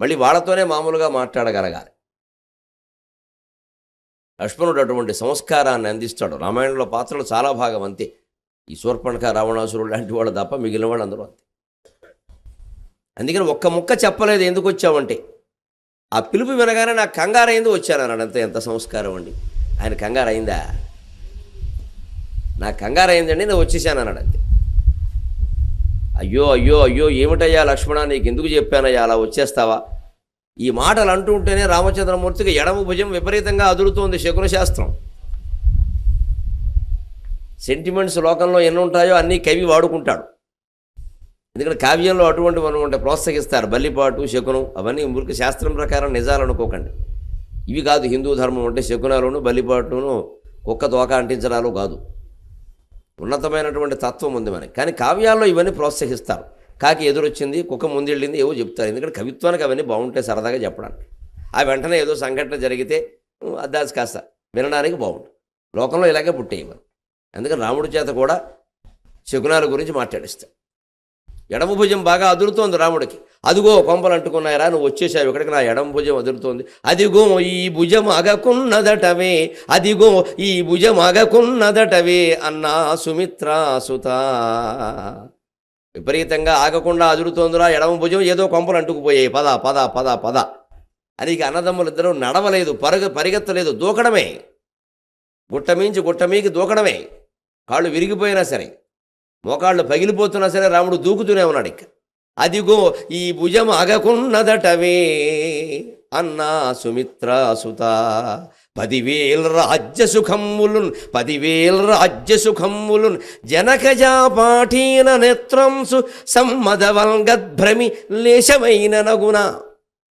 మళ్ళీ వాళ్ళతోనే మామూలుగా మాట్లాడగలగాలి. లక్ష్మణుడు అటువంటి సంస్కారాన్ని అందిస్తాడు. రామాయణంలో పాత్రలు చాలా భాగం అంతే. ఈ శూర్పణక రావణాసురుడు లాంటి వాళ్ళు తప్ప మిగిలిన వాళ్ళు అందరూ అంతే. అందుకని ఒక్క ముక్క చెప్పలేదు ఎందుకు వచ్చావంటే ఆ పిలుపు వినగానే నాకు కంగారు అయింది వచ్చాను అన్నాడు. అంత ఎంత సంస్కారం అండి. ఆయన కంగారు అయిందా? నాకు కంగారు అయిందండి నేను వచ్చేసాను అన్నాడు అంతే. అయ్యో అయ్యో అయ్యో ఏమిటయ్యా లక్ష్మణ నీకు ఎందుకు చెప్పానయ్యా? అలా వచ్చేస్తావా? ఈ మాటలు అంటూ ఉంటేనే రామచంద్రమూర్తికి ఎడమ భుజం విపరీతంగా అదురుతోంది శకున శాస్త్రం. సెంటిమెంట్స్ లోకంలో ఎన్ని ఉంటాయో అన్నీ కవి వాడుకుంటాడు. ఎందుకంటే కావ్యంలో అటువంటి మనం అంటే ప్రోత్సహిస్తారు. బల్లిపాటు శకునం అవన్నీ మురికి శాస్త్రం ప్రకారం నిజాలు అనుకోకండి. ఇవి కాదు హిందూ ధర్మం అంటే శకునాలను బల్లిపాటును కుక్క తోక అంటించడాలు కాదు. ఉన్నతమైనటువంటి తత్వం ఉంది మనకి. కానీ కావ్యాల్లో ఇవన్నీ ప్రోత్సహిస్తారు. కాకి ఎదురొచ్చింది కుక్క ముందెళ్ళింది ఏవో చెప్తారు. ఎందుకంటే కవిత్వానికి అవన్నీ బాగుంటాయి సరదాగా చెప్పడానికి. ఆ వెంటనే ఏదో సంఘటన జరిగితే అద్దాసి కాస్త వినడానికి బాగుంటుంది. లోకంలో ఇలాగే పుట్టేయమని అందుకని రాముడి చేత కూడా శకునాల గురించి మాట్లాడిస్తాడు ఎడమ భుజం బాగా అదురుతోంది రాముడికి. అదిగో కొంపలు అంటుకున్నాయరా నువ్వు వచ్చేసావు ఇక్కడికి నా ఎడమ భుజం అదురుతోంది. అదిగో ఈ భుజం అగకున్నదటవే అదిగో ఈ భుజం అగకున్నదటవే అన్నా సుమిత్రాసుత విపరీతంగా ఆగకుండా అదురుతోందిరా ఎడమ భుజం ఏదో కొంపలు అంటుకుపోయాయి. పద పద పద పద. అని అన్నదమ్ములు అన్నదమ్ములిద్దరూ నడవలేదు పరుగ పరిగెత్తలేదు దూకడమే. గుట్టమించి గుట్టమీకి దూకడమే. కాళ్ళు విరిగిపోయినా సరే. మోకాళ్ళు పగిలిపోతున్నా సరే రాముడు దూకుతూనే ఉన్నాడు ఇక. అదిగో ఈ భుజం అగకున్నదటవే అన్నా సుమిత్రాసుత పదివేల రాజ్య సుఖమ్ములున్ పదివేల రాజ్య సుఖమ్ములున్ జనకజాపాఠీన నేత్రంసు సమ్మదవల్గద్భ్రమి లేశమైన నగున.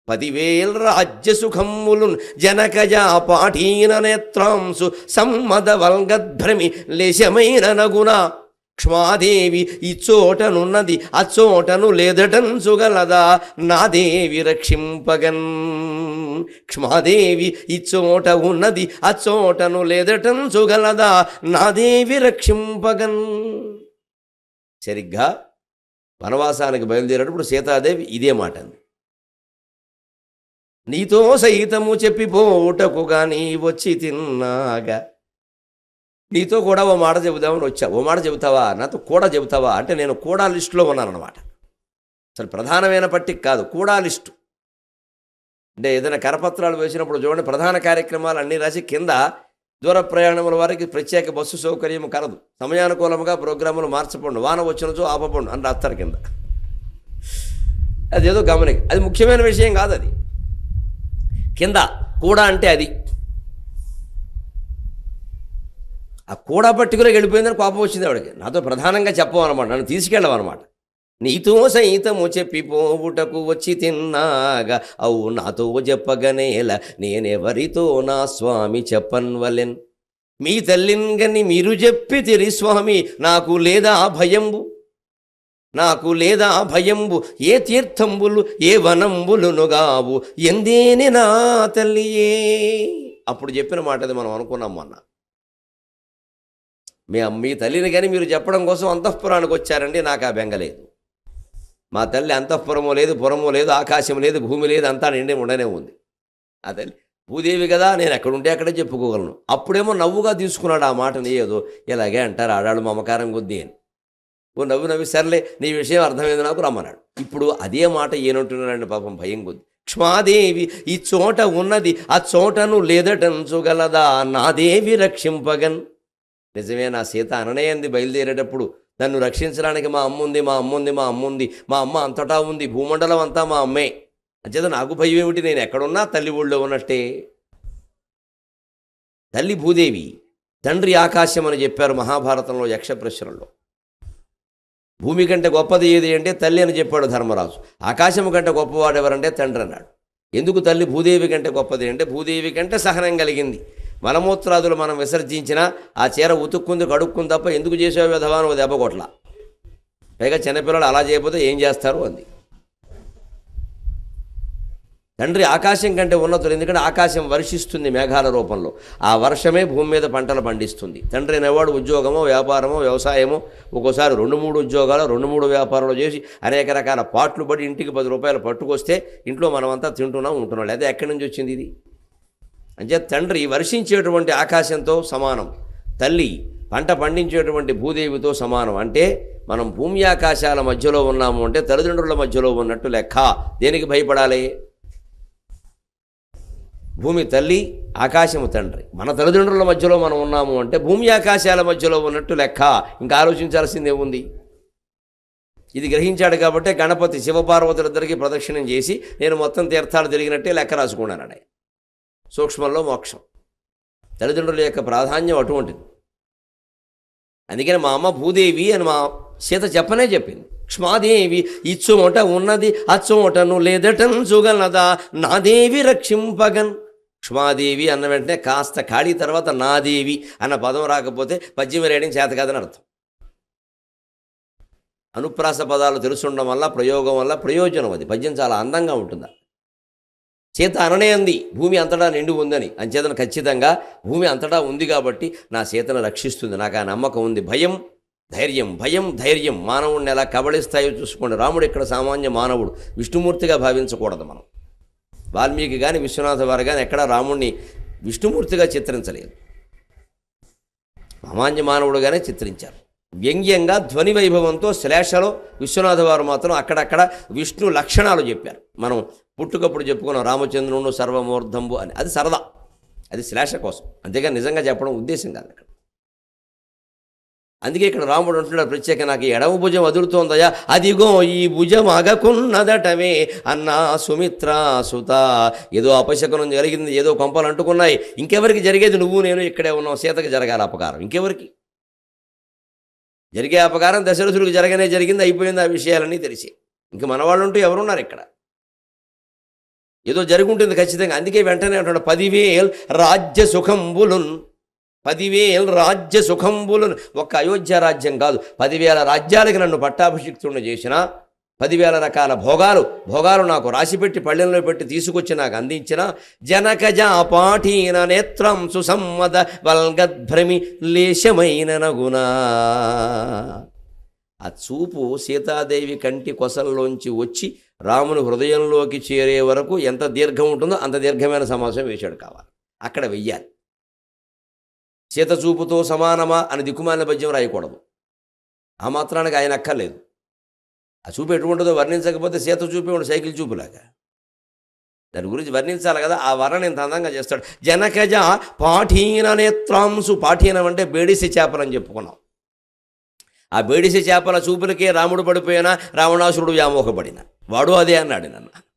పదివేల రాజ్య సుఖమ్ములున్ జనకజాపాఠీన పాఠీన సమ్మదవల్గద్భ్రమి లేశమైన నగుణ క్ష్మాదేవి ఈ చోటనున్నది ఆ చోటను లేదటన్ సుగలదా. నా దేవి రక్షింపగన్. క్ష్మాదేవి ఈ చోట ఉన్నది ఆ చోటను లేదటన్ సుగలదా. నా దేవి రక్షింపగన్. సరిగ్గా వనవాసానికి బయలుదేరేటప్పుడు సీతాదేవి ఇదే మాట అంది నీతో సహితము చెప్పిపోటకు నీ వచ్చి తిన్నాగా. నీతో కూడా ఓ మాట చెబుదామని వచ్చా. ఓ మాట చెబుతావా? నాతో కూడా చెబుతావా? అంటే నేను కూడా లిస్టులో ఉన్నానన్నమాట. అసలు ప్రధానమైన పట్టిక కాదు కూడా లిస్టు. అంటే ఏదైనా కరపత్రాలు వేసినప్పుడు చూడండి ప్రధాన కార్యక్రమాలు అన్నీ రాసి కింద దూర ప్రయాణముల వారికి ప్రత్యేక బస్సు సౌకర్యం కలదు. సమయానుకూలంగా ప్రోగ్రాములు మార్చపండు వాన వచ్చినచో ఆపపండు అని రాస్తారు కింద. అదేదో గమనిక. అది ముఖ్యమైన విషయం కాదు అది. కింద కూడా అంటే అది. ఆ కూడా పట్టుకుని వెళ్ళిపోయిందని కోపం వచ్చింది ఆవిడకి. నాతో ప్రధానంగా చెప్పమన్నమాట. నన్ను తీసుకెళ్ళవన్నమాట. నీతో సైతము చెప్పిపోవుటకు వచ్చి తిన్నాగా. అవు నాతో చెప్పగనేల నేనెవరితో నా స్వామి చెప్పన్వలెన్? మీ తల్లింగని మీరు చెప్పి తిరి స్వామి నాకు లేదా భయంబు? నాకు లేదా భయంబు? ఏ తీర్థంబులు ఏ వనంబులునుగావు ఎందేని నా తల్లియే? అప్పుడు చెప్పిన మాట అది మనం అనుకున్నాం మొన్న. మీ మీ తల్లిని కానీ మీరు చెప్పడం కోసం అంతఃపురానికి వచ్చారండి నాకు ఆ బెంగలేదు మా తల్లి అంతఃపురము లేదు పురము లేదు ఆకాశం లేదు భూమి లేదు అంతా నిండి ఉండనే ఉంది. ఆ తల్లి భూదేవి కదా నేను ఎక్కడుంటే అక్కడే చెప్పుకోగలను. అప్పుడేమో నవ్వుగా తీసుకున్నాడు ఆ మాటని ఏదో ఇలాగే అంటారు ఆడాడు మమకారం కొద్దీ అని. ఓ నవ్వు నవ్వి సర్లే నీ విషయం అర్థమైంది నాకు రమ్మన్నాడు. ఇప్పుడు అదే మాట ఏనంటున్నాడండి పాపం భయం కొద్ది. క్ష్మాదేవి ఈ చోట ఉన్నది ఆ చోటను లేదటంచుగలదా నాదేవి రక్షింపగన్. నిజమే నా సీత అననయంది బయలుదేరేటప్పుడు. నన్ను రక్షించడానికి మా అమ్మ ఉంది మా అమ్మ ఉంది మా అమ్మ ఉంది. మా అమ్మ అంతటా ఉంది భూమండలం అంతా మా అమ్మే. అంచేత నాకు భయం ఏమిటి? నేను ఎక్కడున్నా తల్లి ఊళ్ళో ఉన్నట్టే. తల్లి భూదేవి తండ్రి ఆకాశం అని చెప్పారు మహాభారతంలో యక్ష భూమి కంటే గొప్పది ఏది అంటే తల్లి అని చెప్పాడు ధర్మరాజు. ఆకాశం కంటే గొప్పవాడు ఎవరంటే తండ్రి అన్నాడు. ఎందుకు తల్లి భూదేవి కంటే గొప్పది? అంటే భూదేవి కంటే సహనం కలిగింది. మలమూత్రాదులు మనం విసర్జించినా ఆ చీర ఉతుక్కుంది కడుక్కుంది తప్ప ఎందుకు చేసావు విధవాను దెబ్బ కొట్ల. పైగా చిన్నపిల్లలు అలా చేయకపోతే ఏం చేస్తారు అంది. తండ్రి ఆకాశం కంటే ఉన్నతులు ఎందుకంటే ఆకాశం వర్షిస్తుంది మేఘాల రూపంలో. ఆ వర్షమే భూమి మీద పంటలు పండిస్తుంది. తండ్రి అనేవాడు ఉద్యోగమో వ్యాపారమో వ్యవసాయమో ఒక్కోసారి రెండు మూడు ఉద్యోగాలు రెండు మూడు వ్యాపారాలు చేసి అనేక రకాల పాటలు పడి ఇంటికి పది రూపాయలు పట్టుకొస్తే ఇంట్లో మనమంతా తింటున్నాం ఉంటున్నాం. లేదా ఎక్కడి నుంచి వచ్చింది ఇది? అంటే తండ్రి వర్షించేటువంటి ఆకాశంతో సమానం. తల్లి పంట పండించేటువంటి భూదేవితో సమానం. అంటే మనం భూమి ఆకాశాల మధ్యలో ఉన్నాము అంటే తల్లిదండ్రుల మధ్యలో ఉన్నట్టు లెక్క. దేనికి భయపడాలి? భూమి తల్లి ఆకాశము తండ్రి. మన తల్లిదండ్రుల మధ్యలో మనం ఉన్నాము అంటే భూమి ఆకాశాల మధ్యలో ఉన్నట్టు లెక్క. ఇంకా ఆలోచించాల్సిందే ఉంది ఇది గ్రహించాడు కాబట్టి గణపతి శివపార్వతులిద్దరికీ ప్రదక్షిణం చేసి నేను మొత్తం తీర్థాలు తిరిగినట్టే లెక్క రాసుకున్నాను సూక్ష్మంలో మోక్షం. తల్లిదండ్రుల యొక్క ప్రాధాన్యం అటువంటిది. అందుకని మా అమ్మ భూదేవి అని మా సీత చెప్పనే చెప్పింది. క్ష్మాదేవి ఇచ్చుమొట ఉన్నది అచ్చుమొటను లేదటం చూగలదా? నాదేవి రక్షింపగన్. క్ష్మాదేవి అన్న వెంటనే కాస్త ఖాళీ తర్వాత నాదేవి అన్న పదం రాకపోతే పద్యం రేయడం చేత కాదని అర్థం. అనుప్రాస పదాలు తెలుసుండడం వల్ల ప్రయోగం వల్ల ప్రయోజనం అది. పద్యం చాలా అందంగా ఉంటుందా? చేత అననే అంది భూమి అంతటా నిండి ఉందని. అంచేతన ఖచ్చితంగా భూమి అంతటా ఉంది కాబట్టి నా సీతను రక్షిస్తుంది నాకు ఆ నమ్మకం ఉంది. భయం ధైర్యం భయం ధైర్యం మానవుడిని ఎలా కబళిస్తాయో చూసుకోండి. రాముడు ఇక్కడ సామాన్య మానవుడు విష్ణుమూర్తిగా భావించకూడదు మనం. వాల్మీకి కానీ విశ్వనాథ వారు కానీ ఎక్కడా రాముడిని విష్ణుమూర్తిగా చిత్రించలేదు. సామాన్య మానవుడుగానే చిత్రించారు. వ్యంగ్యంగా ధ్వని వైభవంతో శ్లేషలో విశ్వనాథ వారు మాత్రం అక్కడక్కడ విష్ణు లక్షణాలు చెప్పారు. మనం పుట్టుకప్పుడు చెప్పుకున్నాం రామచంద్రుడు సర్వమూర్ధంబు అని. అది సరదా. అది శ్లేష కోసం. అంతేగా నిజంగా చెప్పడం ఉద్దేశం కాదు అక్కడ. అందుకే ఇక్కడ రాముడు అంటున్నాడు ప్రత్యేక నాకు ఎడమ భుజం అదురుతోందయా అదిగో ఈ భుజం అగకున్నదటమే అన్నా సుమిత్ర సుత. ఏదో అపశకునం జరిగింది ఏదో కొంపలు అంటుకున్నాయి. ఇంకెవరికి జరిగేది నువ్వు నేను ఇక్కడే ఉన్నావు సీతకి జరగాలి అపకారం. ఇంకెవరికి? జరిగే అపకారం దశరథుడికి జరగనే జరిగింది అయిపోయింది ఆ విషయాలన్నీ తెలిసి. ఇంక మనవాళ్ళు ఉంటూ ఎవరున్నారు ఇక్కడ? ఏదో జరుగుంటుంది ఖచ్చితంగా. అందుకే వెంటనే అంటాడు పదివేలు రాజ్య సుఖంబులున్ పదివేల రాజ్య సుఖంబులున్. ఒక్క అయోధ్య రాజ్యం కాదు పదివేల రాజ్యాలకి నన్ను పట్టాభిషిక్తుడిని చేసిన పదివేల రకాల భోగాలు. భోగాలు నాకు రాసిపెట్టి పళ్ళెంలో పెట్టి తీసుకొచ్చి నాకు అందించిన జనకజ పాఠీన నేత్రం సుసమ్మద వల్గద్భ్రమి లేశమైన నగునా. ఆ చూపు సీతాదేవి కంటి కొసల్లోంచి వచ్చి రాముని హృదయంలోకి చేరే వరకు ఎంత దీర్ఘం ఉంటుందో అంత దీర్ఘమైన సమాసం వేశాడు కావాలి. అక్కడ వెయ్యాలి. సీత చూపుతో సమానమా అని దిక్కుమాలిన పద్యం రాయకూడదు. ఆ మాత్రానికి ఆయన అక్కర్లేదు. ఆ చూపు ఎటువంటిదో వర్ణించకపోతే సీత చూపే ఉండు సైకిల్ చూపులాగా. దాని గురించి వర్ణించాలి కదా ఆ వర్ణన ఇంత అందంగా చేస్తాడు. జనకజ పాఠీన నేత్రాంశు పాఠీనం అంటే బేడిసి చేపలని చెప్పుకున్నాం. ఆ బేడిసి చేపల చూపులకే రాముడు పడిపోయినా రావణాసురుడు వ్యామోహపడిన. వాడు అదే అన్నాడు నన్ను.